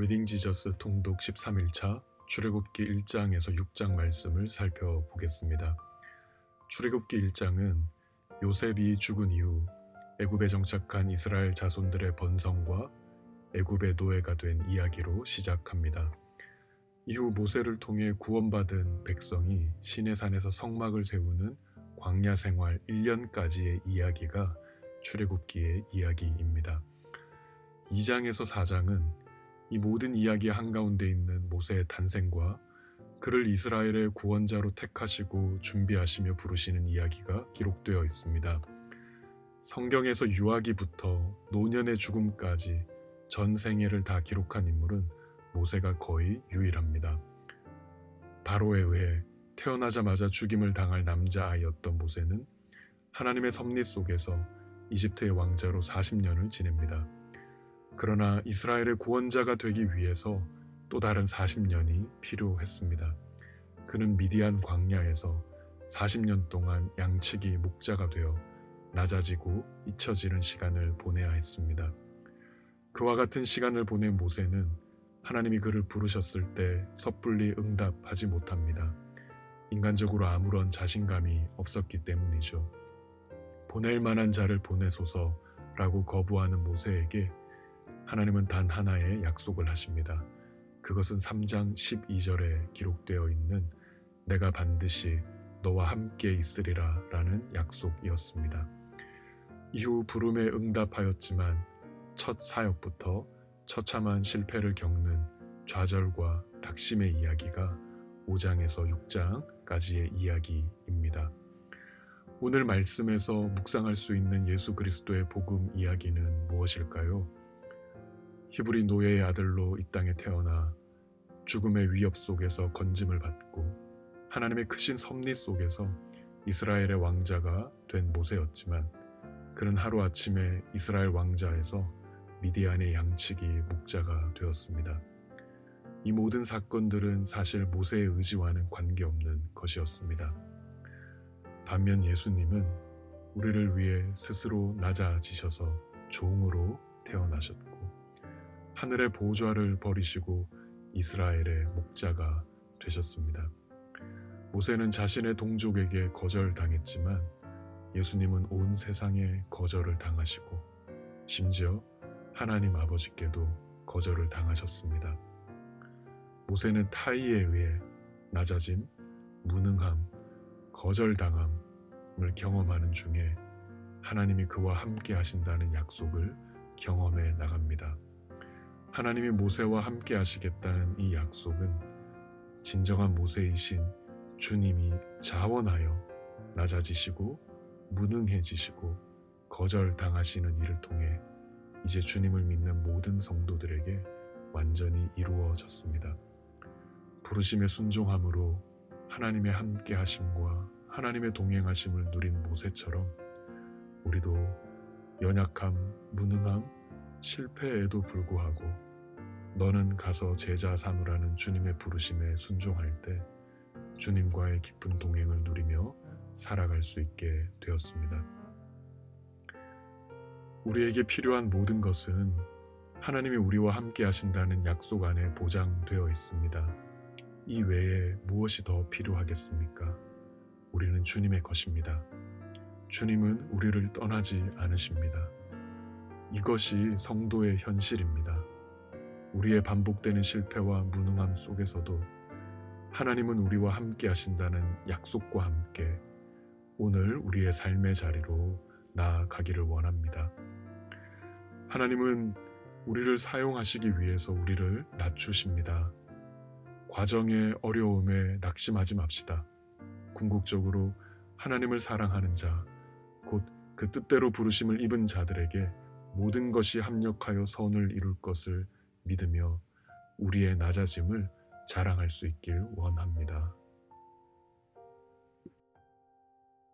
리딩 지저스 통독 13일차 출애굽기 1장에서 6장 말씀을 살펴보겠습니다. 출애굽기 1장은 요셉이 죽은 이후 애굽에 정착한 이스라엘 자손들의 번성과 애굽의 노예가 된 이야기로 시작합니다. 이후 모세를 통해 구원받은 백성이 시내산에서 성막을 세우는 광야 생활 1년까지의 이야기가 출애굽기의 이야기입니다. 2장에서 4장은 이 모든 이야기 한가운데 있는 모세의 탄생과 그를 이스라엘의 구원자로 택하시고 준비하시며 부르시는 이야기가 기록되어 있습니다. 성경에서 유아기부터 노년의 죽음까지 전 생애를 다 기록한 인물은 모세가 거의 유일합니다. 바로에 의해 태어나자마자 죽임을 당할 남자아이였던 모세는 하나님의 섭리 속에서 이집트의 왕자로 40년을 지냅니다. 그러나 이스라엘의 구원자가 되기 위해서 또 다른 40년이 필요했습니다. 그는 미디안 광야에서 40년 동안 양치기 목자가 되어 낮아지고 잊혀지는 시간을 보내야 했습니다. 그와 같은 시간을 보낸 모세는 하나님이 그를 부르셨을 때 섣불리 응답하지 못합니다. 인간적으로 아무런 자신감이 없었기 때문이죠. 보낼 만한 자를 보내소서라고 거부하는 모세에게 하나님은 단 하나의 약속을 하십니다. 그것은 3장 12절에 기록되어 있는 내가 반드시 너와 함께 있으리라 라는 약속이었습니다. 이후 부름에 응답하였지만 첫 사역부터 처참한 실패를 겪는 좌절과 낙심의 이야기가 5장에서 6장까지의 이야기입니다. 오늘 말씀에서 묵상할 수 있는 예수 그리스도의 복음 이야기는 무엇일까요? 히브리 노예의 아들로 이 땅에 태어나 죽음의 위협 속에서 건짐을 받고 하나님의 크신 섭리 속에서 이스라엘의 왕자가 된 모세였지만 그는 하루아침에 이스라엘 왕자에서 미디안의 양치기 목자가 되었습니다. 이 모든 사건들은 사실 모세의 의지와는 관계없는 것이었습니다. 반면 예수님은 우리를 위해 스스로 낮아지셔서 종으로 태어나셨고 하늘의 보좌를 버리시고 이스라엘의 목자가 되셨습니다. 모세는 자신의 동족에게 거절당했지만 예수님은 온 세상에 거절을 당하시고 심지어 하나님 아버지께도 거절을 당하셨습니다. 모세는 타이에 의해 낮아짐, 무능함, 거절당함을 경험하는 중에 하나님이 그와 함께 하신다는 약속을 경험해 나갑니다. 하나님이 모세와 함께 하시겠다는 이 약속은 진정한 모세이신 주님이 자원하여 낮아지시고 무능해지시고 거절당하시는 일을 통해 이제 주님을 믿는 모든 성도들에게 완전히 이루어졌습니다. 부르심에 순종함으로 하나님의 함께 하심과 하나님의 동행하심을 누린 모세처럼 우리도 연약함, 무능함, 실패에도 불구하고 너는 가서 제자 삼으라는 주님의 부르심에 순종할 때 주님과의 깊은 동행을 누리며 살아갈 수 있게 되었습니다. 우리에게 필요한 모든 것은 하나님이 우리와 함께 하신다는 약속 안에 보장되어 있습니다. 이 외에 무엇이 더 필요하겠습니까? 우리는 주님의 것입니다. 주님은 우리를 떠나지 않으십니다. 이것이 성도의 현실입니다. 우리의 반복되는 실패와 무능함 속에서도 하나님은 우리와 함께 하신다는 약속과 함께 오늘 우리의 삶의 자리로 나아가기를 원합니다. 하나님은 우리를 사용하시기 위해서 우리를 낮추십니다. 과정의 어려움에 낙심하지 맙시다. 궁극적으로 하나님을 사랑하는 자, 곧 그 뜻대로 부르심을 입은 자들에게 모든 것이 합력하여 선을 이룰 것을 믿으며 우리의 낮아짐을 자랑할 수 있길 원합니다.